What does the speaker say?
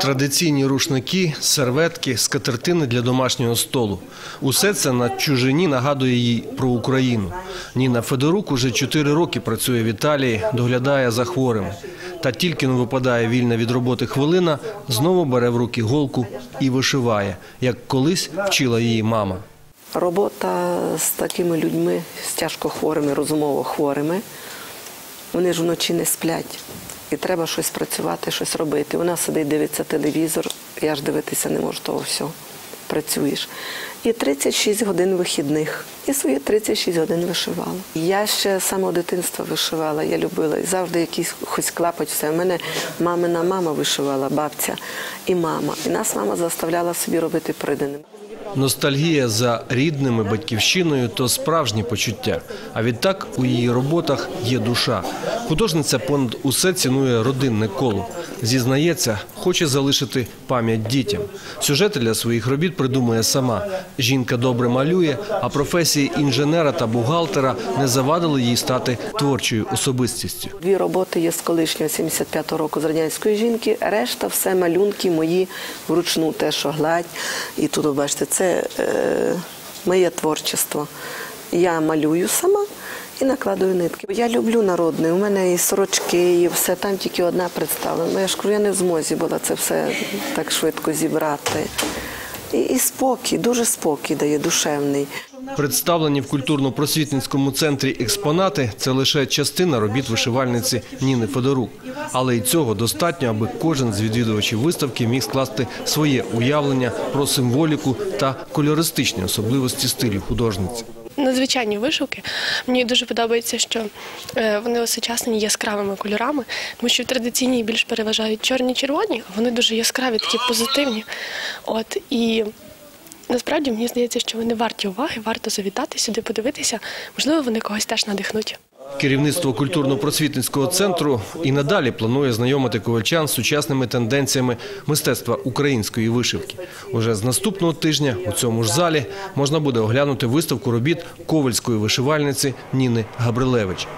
Традиційні рушники, серветки, скатертини для домашнього столу. Усе це на чужині нагадує їй про Україну. Ніна Федорук уже чотири роки працює в Італії, доглядає за хворими. Та тільки не випадає вільна від роботи хвилина, знову бере в руки голку і вишиває, як колись вчила її мама. Робота з такими людьми, з тяжко хворими, розумово хворими, вони ж вночі не сплять. І треба щось працювати, щось робити. Вона сидить, дивиться телевізор, я ж дивитися не можу того всього. Працюєш. І 36 годин вихідних. І свої 36 годин вишивала. Я ще з самого дитинства вишивала, я любила. І завжди якийсь хоч клапоть все. У мене мамина мама вишивала, бабця і мама. І нас мама заставляла собі робити приданим. Ностальгія за рідними батьківщиною то справжні почуття. А відтак у її роботах є душа. Художниця понад усе цінує родинне коло. Зізнається, хоче залишити пам'ять дітям. Сюжети для своїх робіт придумує сама. Жінка добре малює, а професії інженера та бухгалтера не завадили їй стати творчою особистістю. Дві роботи є з колишнього 75-го року з радянської жінки. Решта все малюнки мої вручну, те, що гладь. І тут, бачите, це е, моє творчество. Я малюю сама і накладую нитки. Я люблю народне. У мене і сорочки, і все там тільки одна представлена. Я ж кажу, я не в змозі була це все так швидко зібрати. І, і спокій, дуже спокій дає, душевний. Представлені в культурно-просвітницькому центрі експонати це лише частина робіт вишивальниці Ніни Федорук. Але й цього достатньо, аби кожен з відвідувачів виставки міг скласти своє уявлення про символіку та кольористичні особливості стилю художниці. Надзвичайні вишивки. Мені дуже подобається, що е, вони осучаснені яскравими кольорами, тому що в традиційній більш переважають чорні червоні, а вони дуже яскраві, такі позитивні. От і насправді мені здається, що вони варті уваги, варто завітати сюди, подивитися. Можливо, вони когось теж надихнуть. Керівництво культурно-просвітницького центру і надалі планує знайомити ковальчан з сучасними тенденціями мистецтва української вишивки. Уже з наступного тижня у цьому ж залі можна буде оглянути виставку робіт ковальської вишивальниці Ніни Габрилевич.